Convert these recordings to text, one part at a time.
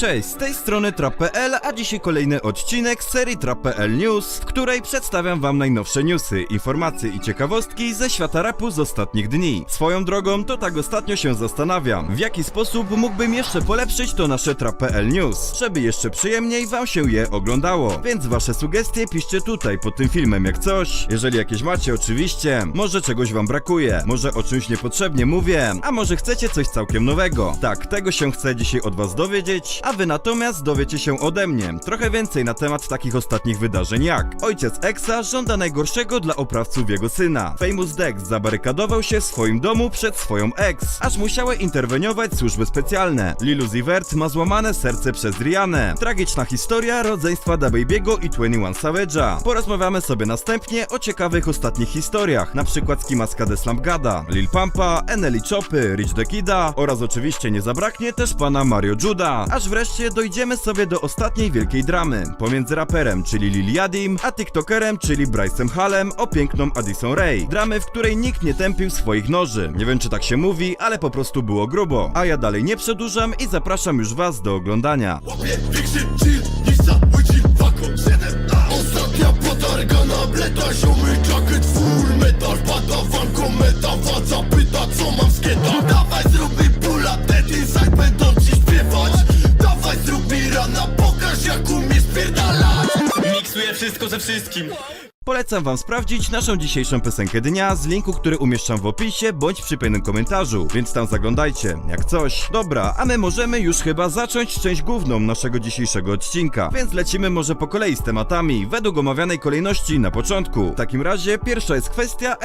Cześć, z tej strony Trap.pl, a dzisiaj kolejny odcinek serii Trap.pl News, w której przedstawiam wam najnowsze newsy, informacje i ciekawostki ze świata rapu z ostatnich dni. Swoją drogą, to tak ostatnio się zastanawiam, w jaki sposób mógłbym jeszcze polepszyć to nasze Trap.pl News, żeby jeszcze przyjemniej wam się je oglądało. Więc wasze sugestie piszcie tutaj pod tym filmem jak coś, jeżeli jakieś macie oczywiście, może czegoś wam brakuje, może o czymś niepotrzebnie mówię, a może chcecie coś całkiem nowego. Tak, tego się chcę dzisiaj od was dowiedzieć, a wy natomiast dowiecie się ode mnie trochę więcej na temat takich ostatnich wydarzeń jak Ojciec Exa żąda najgorszego dla oprawców jego syna. Famous Dex zabarykadował się w swoim domu przed swoją ex, aż musiały interweniować służby specjalne. Lilu Zivert ma złamane serce przez Rianę. Tragiczna historia rodzeństwa DaBaby'ego i 21 Savage'a. Porozmawiamy sobie następnie o ciekawych ostatnich historiach, na przykład z Kimaska de Slump Gada, Lil Pampa, Eneli Chopy, Rich the Kida oraz oczywiście nie zabraknie też pana Mario Juda. Aż wreszcie dojdziemy sobie do ostatniej wielkiej dramy pomiędzy raperem, czyli Lil Yadim, a tiktokerem, czyli Bryce'em Hallem o piękną Addison Ray. Dramy, w której nikt nie tępił swoich noży. Nie wiem czy tak się mówi, ale po prostu było grubo. A ja dalej nie przedłużam i zapraszam już was do oglądania. Łapie większy chill niż cały chill Faką 7A Ostatnia potarga na bleta Ziomy jacket full metal Pada wanko meta Wadza pyta co mam z kieta Dawaj zrób ze wszystkim. Polecam wam sprawdzić naszą dzisiejszą piosenkę dnia z linku, który umieszczam w opisie bądź przy pięknym komentarzu, więc tam zaglądajcie, jak coś. Dobra, a my możemy już chyba zacząć część główną naszego dzisiejszego odcinka, więc lecimy może po kolei z tematami, według omawianej kolejności na początku. W takim razie pierwsza jest kwestia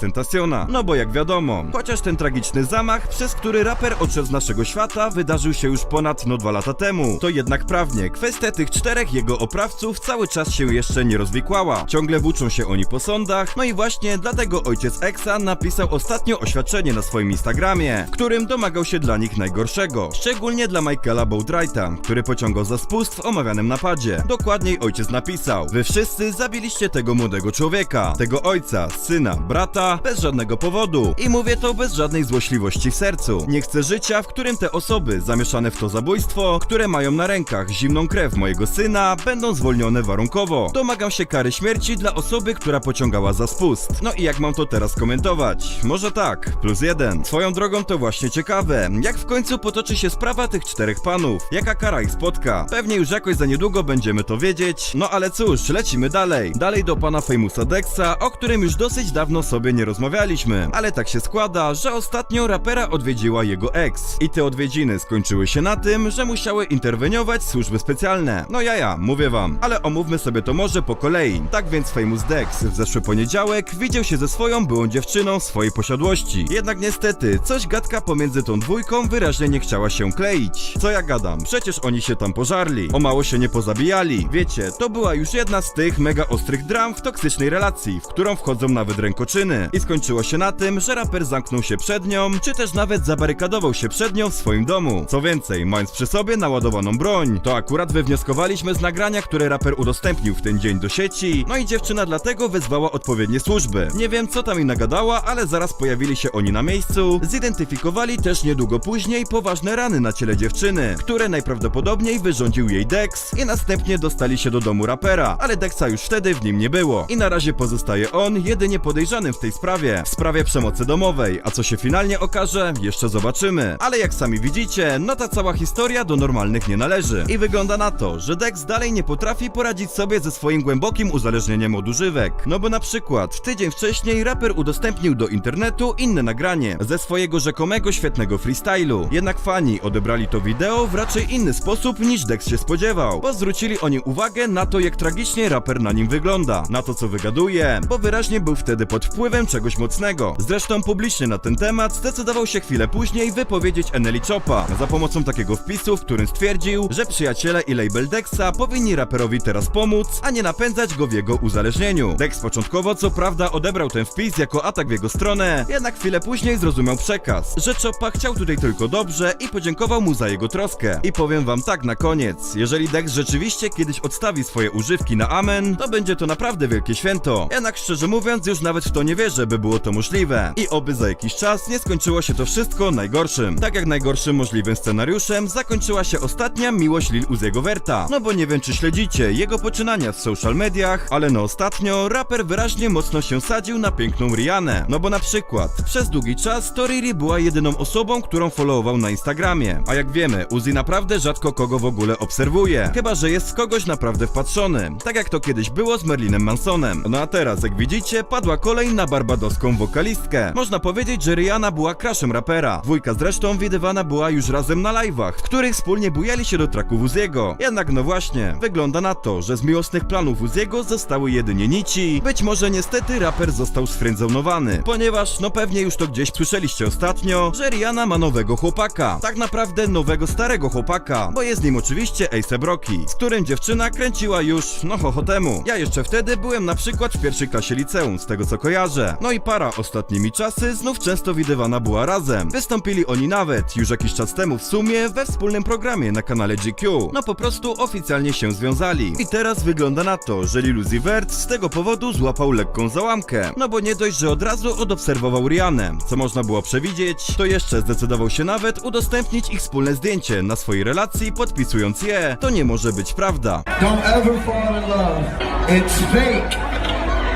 Tentaciona, no bo jak wiadomo, chociaż ten tragiczny zamach, przez który raper odszedł z naszego świata, wydarzył się już ponad no dwa lata temu, to jednak prawnie kwestia tych czterech jego oprawców cały czas się jeszcze nie rozwikłała. Ciągle włóczą się oni po sądach, no i właśnie dlatego ojciec Exa napisał ostatnio oświadczenie na swoim Instagramie, w którym domagał się dla nich najgorszego. Szczególnie dla Michaela Boudwrighta, który pociągał za spust w omawianym napadzie. Dokładniej ojciec napisał: Wy wszyscy zabiliście tego młodego człowieka, tego ojca, syna, brata, bez żadnego powodu. I mówię to bez żadnej złośliwości w sercu. Nie chcę życia, w którym te osoby zamieszane w to zabójstwo, które mają na rękach zimną krew mojego syna, będą zwolnione warunkowo. Domagam się kary śmierci dla osoby, która pociągała za spust. No i jak mam to teraz komentować? Może tak, plus jeden. Swoją drogą to właśnie ciekawe, jak w końcu potoczy się sprawa tych czterech panów, jaka kara ich spotka. Pewnie już jakoś za niedługo będziemy to wiedzieć, no ale cóż, lecimy dalej. Dalej do pana Famousa Dexa, o którym już dosyć dawno sobie nie rozmawialiśmy. Ale tak się składa, że ostatnio rapera odwiedziła jego ex. I te odwiedziny skończyły się na tym, że musiały interweniować służby specjalne. No ja ja, mówię wam. Ale omówmy sobie to może po kolei. Tak więc Famous Dex w zeszły poniedziałek widział się ze swoją byłą dziewczyną swojej posiadłości. Jednak niestety, coś gadka pomiędzy tą dwójką wyraźnie nie chciała się kleić. Co ja gadam? Przecież oni się tam pożarli. O mało się nie pozabijali. Wiecie, to była już jedna z tych mega ostrych dram w toksycznej relacji, w którą wchodzą nawet rękoczyny. I skończyło się na tym, że raper zamknął się przed nią, czy też nawet zabarykadował się przed nią w swoim domu. Co więcej, mając przy sobie naładowaną broń, to akurat wywnioskowaliśmy z nagrania, które raper udostępnił w ten dzień do sieci, no i dziewczyna dlatego wezwała odpowiednie służby. Nie wiem co tam jej nagadała, ale zaraz pojawili się oni na miejscu, zidentyfikowali też niedługo później poważne rany na ciele dziewczyny, które najprawdopodobniej wyrządził jej Dex i następnie dostali się do domu rapera, ale Dexa już wtedy w nim nie było. I na razie pozostaje on jedynie podejrzanym w tej sprawie, w sprawie przemocy domowej, a co się finalnie okaże, jeszcze zobaczymy. Ale jak sami widzicie, no ta cała historia do normalnych nie należy. I wygląda na to, że Dex dalej nie potrafi poradzić sobie ze swoim głębokim uzależnieniem od używek. No bo na przykład, tydzień wcześniej raper udostępnił do internetu inne nagranie ze swojego rzekomego świetnego freestylu. Jednak fani odebrali to wideo w raczej inny sposób niż Dex się spodziewał, bo zwrócili oni uwagę na to, jak tragicznie raper na nim wygląda, na to co wygaduje, bo wyraźnie był wtedy pod wpływem czegoś mocnego. Zresztą publicznie na ten temat zdecydował się chwilę później wypowiedzieć Eneli Chopa za pomocą takiego wpisu, w którym stwierdził, że przyjaciele i label Dexa powinni raperowi teraz pomóc, a nie napędzać go w jego uzależnienie uzależnieniu. Dex początkowo co prawda odebrał ten wpis jako atak w jego stronę, jednak chwilę później zrozumiał przekaz, że Choppa chciał tutaj tylko dobrze i podziękował mu za jego troskę. I powiem wam tak na koniec, jeżeli Dex rzeczywiście kiedyś odstawi swoje używki na amen, to będzie to naprawdę wielkie święto. Jednak szczerze mówiąc już nawet w to nie wierzę, by było to możliwe. I oby za jakiś czas nie skończyło się to wszystko najgorszym. Tak jak najgorszym możliwym scenariuszem zakończyła się ostatnia miłość Lil Uziego Verta. No bo nie wiem czy śledzicie jego poczynania w social mediach, ale no ostatnio raper wyraźnie mocno się sadził na piękną Rihanę. No bo na przykład przez długi czas to Riri była jedyną osobą, którą followował na Instagramie. A jak wiemy, Uzi naprawdę rzadko kogo w ogóle obserwuje. Chyba, że jest w kogoś naprawdę wpatrzony. Tak jak to kiedyś było z Merlinem Mansonem. No a teraz, jak widzicie, padła kolej na barbadoską wokalistkę. Można powiedzieć, że Rihanna była crushem rapera. Dwójka zresztą widywana była już razem na live'ach, w których wspólnie bujali się do traków Uziego. Jednak no właśnie, wygląda na to, że z miłosnych planów Uziego zostały jedynie nici. Być może niestety raper został sfrędzonowany, ponieważ no pewnie już to gdzieś słyszeliście ostatnio, że Rihanna ma nowego chłopaka. Tak naprawdę nowego starego chłopaka, bo jest nim oczywiście Ace Broki, z którym dziewczyna kręciła już no ho, ho temu. Ja jeszcze wtedy byłem na przykład w pierwszej klasie liceum, z tego co kojarzę. No i para ostatnimi czasy znów często widywana była razem. Wystąpili oni nawet już jakiś czas temu w sumie we wspólnym programie na kanale GQ. No po prostu oficjalnie się związali. I teraz wygląda na to, że Lil Uzi Vert z tego powodu złapał lekką załamkę. No bo nie dość, że od razu odobserwował Rihanę, co można było przewidzieć, to jeszcze zdecydował się nawet udostępnić ich wspólne zdjęcie na swojej relacji, podpisując je. To nie może być prawda. Don't ever fall in love. It's fake.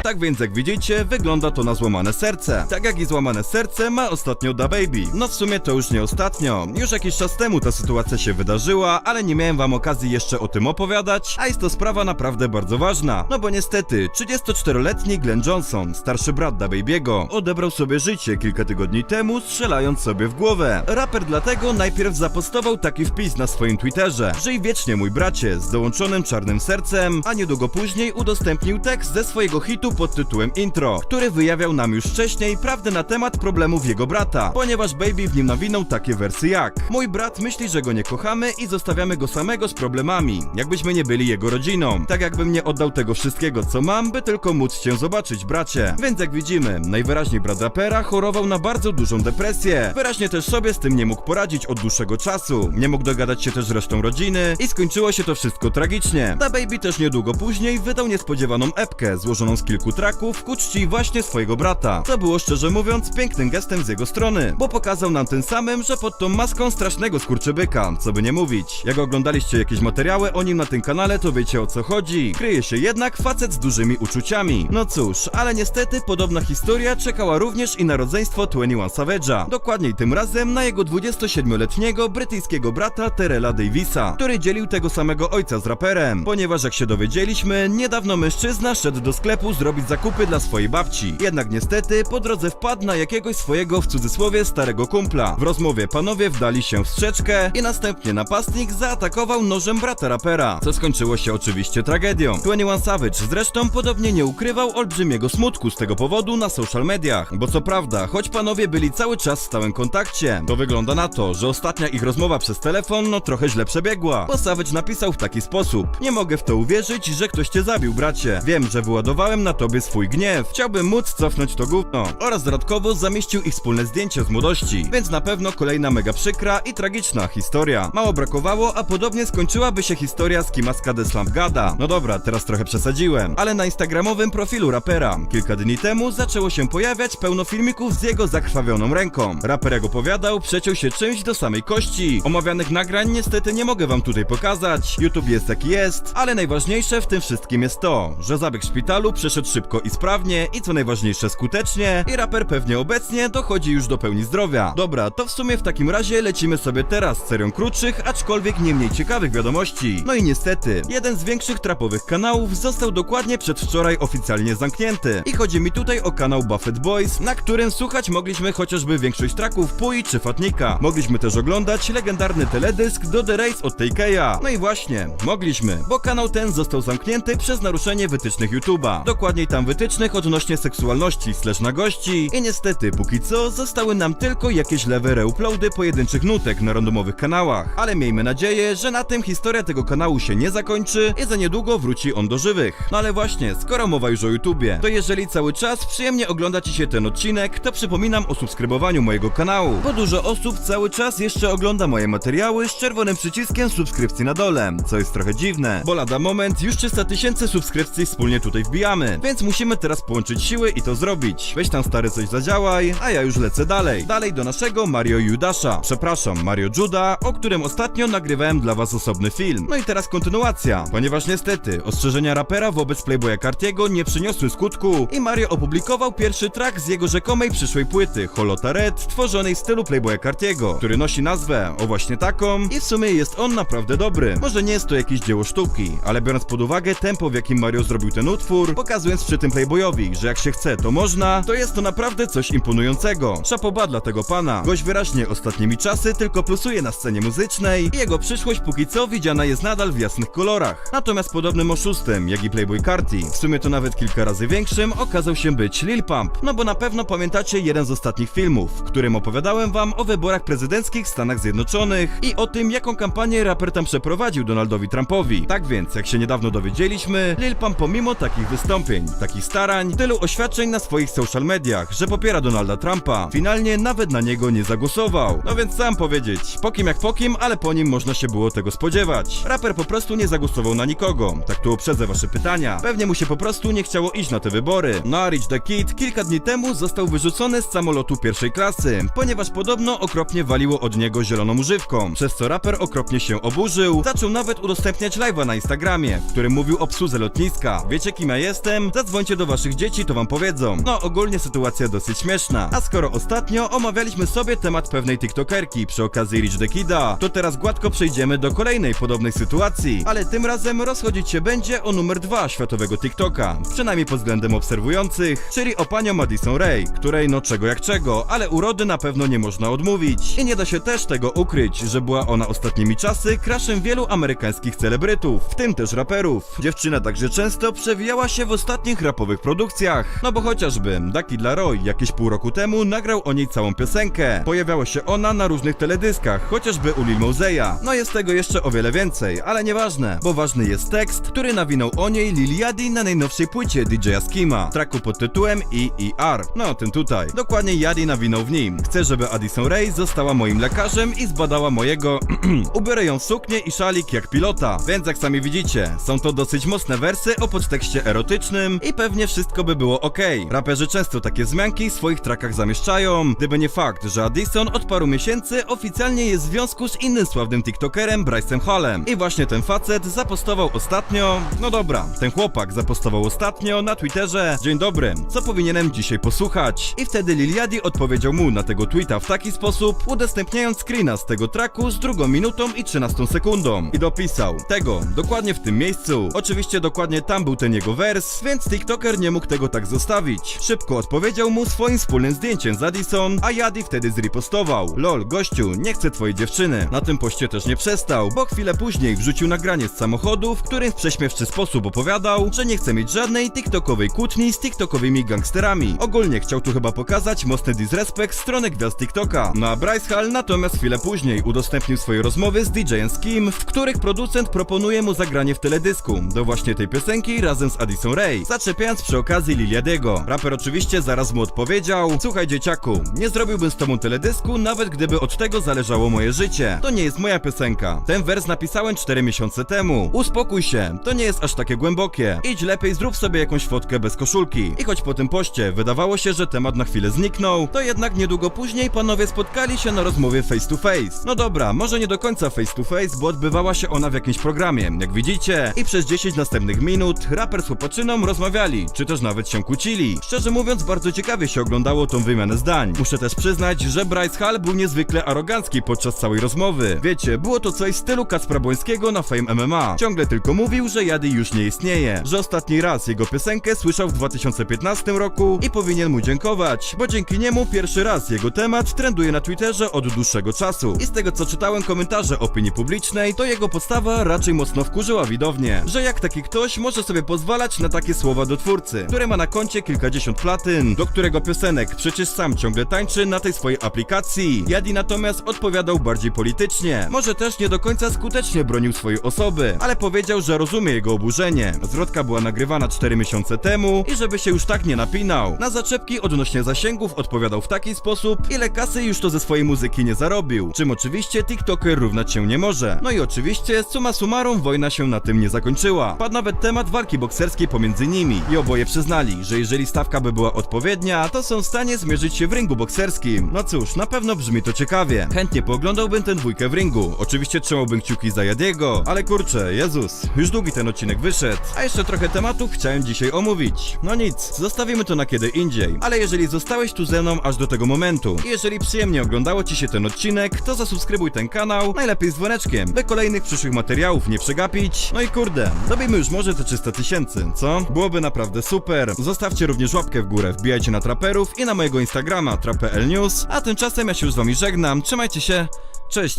Tak więc jak widzicie, wygląda to na złamane serce. Tak jak i złamane serce ma ostatnio Da Baby. No w sumie to już nie ostatnio. Już jakiś czas temu ta sytuacja się wydarzyła, ale nie miałem wam okazji jeszcze o tym opowiadać, a jest to sprawa naprawdę bardzo ważna. No bo niestety, 34-letni Glenn Johnson, starszy brat Da Baby'ego, odebrał sobie życie kilka tygodni temu, strzelając sobie w głowę. Raper dlatego najpierw zapostował taki wpis na swoim Twitterze, Żyj wiecznie mój bracie, z dołączonym czarnym sercem, a niedługo później udostępnił tekst ze swojego hitu pod tytułem Intro, który wyjawiał nam już wcześniej prawdę na temat problemów jego brata, ponieważ Baby w nim nawinął takie wersy jak Mój brat myśli, że go nie kochamy i zostawiamy go samego z problemami, jakbyśmy nie byli jego rodziną. Tak jakbym nie oddał tego wszystkiego co mam, by tylko móc cię zobaczyć bracie. Więc jak widzimy, najwyraźniej brat rapera chorował na bardzo dużą depresję. Wyraźnie też sobie z tym nie mógł poradzić od dłuższego czasu. Nie mógł dogadać się też z resztą rodziny i skończyło się to wszystko tragicznie. Da Baby też niedługo później wydał niespodziewaną epkę złożoną z kilku traków ku czci właśnie swojego brata. Co było szczerze mówiąc pięknym gestem z jego strony, bo pokazał nam tym samym, że pod tą maską strasznego skurczybyka, co by nie mówić. Jak oglądaliście jakieś materiały o nim na tym kanale, to wiecie o co chodzi. Kryje się jednak facet z dużymi uczuciami. No cóż, ale niestety podobna historia czekała również i na rodzeństwo 21 Savage'a. Dokładniej tym razem na jego 27-letniego brytyjskiego brata Terela Davisa, który dzielił tego samego ojca z raperem. Ponieważ jak się dowiedzieliśmy, niedawno mężczyzna szedł do sklepu zrobić zakupy dla swojej babci. Jednak niestety po drodze wpadł na jakiegoś swojego w cudzysłowie starego kumpla. W rozmowie panowie wdali się w strzeczkę i następnie napastnik zaatakował nożem brata rapera, co skończyło się oczywiście tragedią. 21 Savage zresztą podobnie nie ukrywał olbrzymiego smutku z tego powodu na social mediach, bo co prawda, choć panowie byli cały czas w stałym kontakcie, to wygląda na to, że ostatnia ich rozmowa przez telefon no trochę źle przebiegła, bo Savage napisał w taki sposób Nie mogę w to uwierzyć, że ktoś cię zabił, bracie. Wiem, że wyładowałem na tobie swój gniew. Chciałbym móc cofnąć to gówno. Oraz dodatkowo zamieścił ich wspólne zdjęcie z młodości, więc na pewno kolejna mega przykra i tragiczna historia. Mało brakowało, a podobnie skończyłaby się historia z Kimaska de Slump Gada. No dobra, teraz trochę przesadziłem, ale na instagramowym profilu rapera kilka dni temu zaczęło się pojawiać pełno filmików z jego zakrwawioną ręką. Raper jak opowiadał, przeciął się czymś do samej kości. Omawianych nagrań niestety nie mogę wam tutaj pokazać. YouTube jest jaki jest, ale najważniejsze w tym wszystkim jest to, że zabieg szpitalu przeszedł szybko i sprawnie i co najważniejsze skutecznie i raper pewnie obecnie dochodzi już do pełni zdrowia. Dobra, to w sumie w takim razie lecimy sobie teraz z serią krótszych, aczkolwiek nie mniej ciekawych wiadomości. No i niestety, jeden z większych trapowych kanałów został dokładnie przedwczoraj oficjalnie zamknięty. I chodzi mi tutaj o kanał Buffett Boys, na którym słuchać mogliśmy chociażby większość traków Pui czy Fatnika. Mogliśmy też oglądać legendarny teledysk do The Race od TK'a. No i właśnie, mogliśmy, bo kanał ten został zamknięty przez naruszenie wytycznych YouTube'a. Dokładniej tam wytycznych odnośnie seksualności slash nagości i niestety póki co zostały nam tylko jakieś lewe reuploady pojedynczych nutek na randomowych kanałach, ale miejmy nadzieję, że na tym historia tego kanału się nie zakończy i za niedługo wróci on do żywych. No ale właśnie, skoro mowa już o YouTubie, to jeżeli cały czas przyjemnie ogląda Ci się ten odcinek, to przypominam o subskrybowaniu mojego kanału, bo dużo osób cały czas jeszcze ogląda moje materiały z czerwonym przyciskiem subskrypcji na dole, co jest trochę dziwne, bo lada moment już 300 tysięcy subskrypcji wspólnie tutaj wbijamy, więc musimy teraz połączyć siły i to zrobić. Weź tam stary coś zadziałaj, a ja już lecę dalej. Dalej do naszego Mario Judasza, przepraszam, Mario Juda, o którym ostatnio nagrywałem dla was osobny film. No i teraz kontynuacja, ponieważ niestety ostrzeżenia rapera wobec Playboya Cartiego nie przyniosły skutku i Mario opublikował pierwszy track z jego rzekomej przyszłej płyty Holota Red, tworzonej w stylu Playboya Cartiego, który nosi nazwę o właśnie taką i w sumie jest on naprawdę dobry. Może nie jest to jakieś dzieło sztuki, ale biorąc pod uwagę tempo w jakim Mario zrobił ten utwór, pokazując przy tym Playboyowi, że jak się chce to można, to jest to naprawdę coś imponującego. Szapoba dla tego pana. Gość wyraźnie ostatnimi czasy tylko plusuje na scenie muzycznej i jego przyszłość póki co widziana jest nadal w jasnych kolorach. Natomiast podobnym oszustem, jak i Playboy Carti, w sumie to nawet kilka razy większym, okazał się być Lil Pump. No bo na pewno pamiętacie jeden z ostatnich filmów, w którym opowiadałem wam o wyborach prezydenckich w Stanach Zjednoczonych i o tym, jaką kampanię raper tam przeprowadził Donaldowi Trumpowi. Tak więc, jak się niedawno dowiedzieliśmy, Lil Pump pomimo takich wystąpień, takich starań, tylu oświadczeń na swoich social mediach, że popiera Donalda Trumpa, finalnie nawet na niego nie zagłosował. No więc sam powiedzieć, po kim jak po kim, ale po nim można się było tego spodziewać. Raper po prostu nie zagłosował na nikogo. Tak tu uprzedzę wasze pytania. Pewnie mu się po prostu nie chciało iść na te wybory. No a Rich the Kid kilka dni temu został wyrzucony z samolotu pierwszej klasy, ponieważ podobno okropnie waliło od niego zieloną używką, przez co raper okropnie się oburzył, zaczął nawet udostępniać live'a na Instagramie, w którym mówił o obsłudze lotniska. Wiecie kim ja jestem? Zadzwońcie do waszych dzieci, to wam powiedzą. No ogólnie sytuacja dosyć śmieszna. A skoro ostatnio omawialiśmy sobie temat pewnej tiktokerki przy okazji Rich the Kida, to teraz gładko przejdziemy do kolejnej podobnej sytuacji, ale tym razem rozchodzić się będzie o numer dwa światowego TikToka, przynajmniej pod względem obserwujących, czyli o panią Madison Ray, której no czego jak czego, ale urody na pewno nie można odmówić. I nie da się też tego ukryć, że była ona ostatnimi czasy kraszem wielu amerykańskich celebrytów, w tym też raperów. Dziewczyna także często przewijała się w ostatnich rapowych produkcjach, no bo chociażby Ducky dla Roy jakieś pół roku temu nagrał o niej całą piosenkę. Pojawiała się ona na różnych teledyskach, chociażby u Lil Moseya. No jest tego jeszcze o wiele więcej, ale nieważne, bo ważny jest tekst, który nawinął o niej Lil Yachty na najnowszej płycie DJ-a Skima, traku pod tytułem EER. No ten tutaj. Dokładnie Yachty nawinął w nim. Chcę, żeby Addison Ray została moim lekarzem i zbadała mojego Ubiorę ją w suknię i szalik jak pilota, więc jak sami widzicie, są to dosyć mocne wersy o podtekście erotycznym i pewnie wszystko by było ok. Raperzy często takie wzmianki w swoich trakach zamieszczają, gdyby nie fakt, że Addison od paru miesięcy oficjalnie jest w związku z innym sławnym tiktokerem Bryce'em Hallem. I właśnie ten facet zapostował ostatnio, no dobra, ten chłopak zapostował ostatnio na Twitterze Dzień dobry, co powinienem dzisiaj posłuchać? I wtedy Liliadi odpowiedział mu na tego tweeta w taki sposób, udostępniając screena z tego traku z drugą minutą i 13 sekundą. I dopisał tego, dokładnie w tym miejscu. Oczywiście dokładnie tam był ten jego wers, więc TikToker nie mógł tego tak zostawić. Szybko odpowiedział mu swoim wspólnym zdjęciem z Addison, a Yadi wtedy zripostował. Lol, gościu, nie chcę twojej dziewczyny. Na tym poście też nie przestał, bo chwilę później wrzucił nagranie z samochodu, w którym w prześmiewczy sposób opowiadał, że nie chce mieć żadnej TikTokowej kłótni z TikTokowymi gangsterami. Ogólnie chciał tu chyba pokazać mocny disrespekt w stronę gwiazd TikToka. No a Bryce Hall natomiast chwilę później udostępnił swoje rozmowy z DJ-em Skim, w których producent proponuje mu zagranie w teledysku do właśnie tej piosenki razem z Addison Ray, zaczepiając przy okazji Liliadiego. Raper oczywiście zaraz mu odpowiedział: Słuchaj dzieciaku, nie zrobiłbym z tobą teledysku, nawet gdyby od tego zależało moje życie. To nie jest moja piosenka. Ten wers napisałem 4 miesiące temu. Uspokój się, to nie jest aż takie głębokie. Idź lepiej zrób sobie jakąś fotkę bez koszulki. I choć po tym poście wydawało się, że temat na chwilę zniknął, to jednak niedługo później panowie spotkali się na rozmowie face to face. No dobra, może nie do końca face to face, bo odbywała się ona w jakimś programie, jak widzicie. I przez 10 następnych minut raper z chłopaczyną rozmawiali, czy też nawet się kłócili. Szczerze mówiąc, bardzo ciekawie się oglądało tą wymianę zdań. Muszę też przyznać, że Bryce Hall był niezwykle arogancki podczas całej rozmowy. Wiecie, było to coś w stylu Kacpra Błońskiego na Fame MMA. Ciągle tylko mówił, że Jady już nie istnieje, że ostatni raz jego piosenkę słyszał w 2015 roku i powinien mu dziękować, bo dzięki niemu pierwszy raz jego temat trenduje na Twitterze od dłuższego czasu. I z tego co czytałem komentarze opinii publicznej, to jego postawa raczej mocno wkurzyła widownię, że jak taki ktoś może sobie pozwalać na takie słowa słowa do twórcy, który ma na koncie kilkadziesiąt platyn, do którego piosenek przecież sam ciągle tańczy na tej swojej aplikacji. Yadi natomiast odpowiadał bardziej politycznie. Może też nie do końca skutecznie bronił swojej osoby, ale powiedział, że rozumie jego oburzenie. Zwrotka była nagrywana 4 miesiące temu i żeby się już tak nie napinał. Na zaczepki odnośnie zasięgów odpowiadał w taki sposób, ile kasy już to ze swojej muzyki nie zarobił, czym oczywiście TikToker równać się nie może. No i oczywiście, summa summarum, wojna się na tym nie zakończyła. Padł nawet temat walki bokserskiej pomiędzy nimi i oboje przyznali, że jeżeli stawka by była odpowiednia, to są w stanie zmierzyć się w ringu bokserskim. No cóż, na pewno brzmi to ciekawie. Chętnie pooglądałbym tę dwójkę w ringu. Oczywiście trzymałbym kciuki za Jadiego, ale kurczę, Jezus, już długi ten odcinek wyszedł. A jeszcze trochę tematów chciałem dzisiaj omówić. No nic, zostawimy to na kiedy indziej. Ale jeżeli zostałeś tu ze mną aż do tego momentu i jeżeli przyjemnie oglądało Ci się ten odcinek, to zasubskrybuj ten kanał, najlepiej z dzwoneczkiem, by kolejnych przyszłych materiałów nie przegapić. No i kurde, dobijmy już może te 300 tysięcy, co? Byłoby naprawdę super. Zostawcie również łapkę w górę, wbijajcie na traperów i na mojego Instagrama trap.pl news, a tymczasem ja się już z Wami żegnam, trzymajcie się, cześć!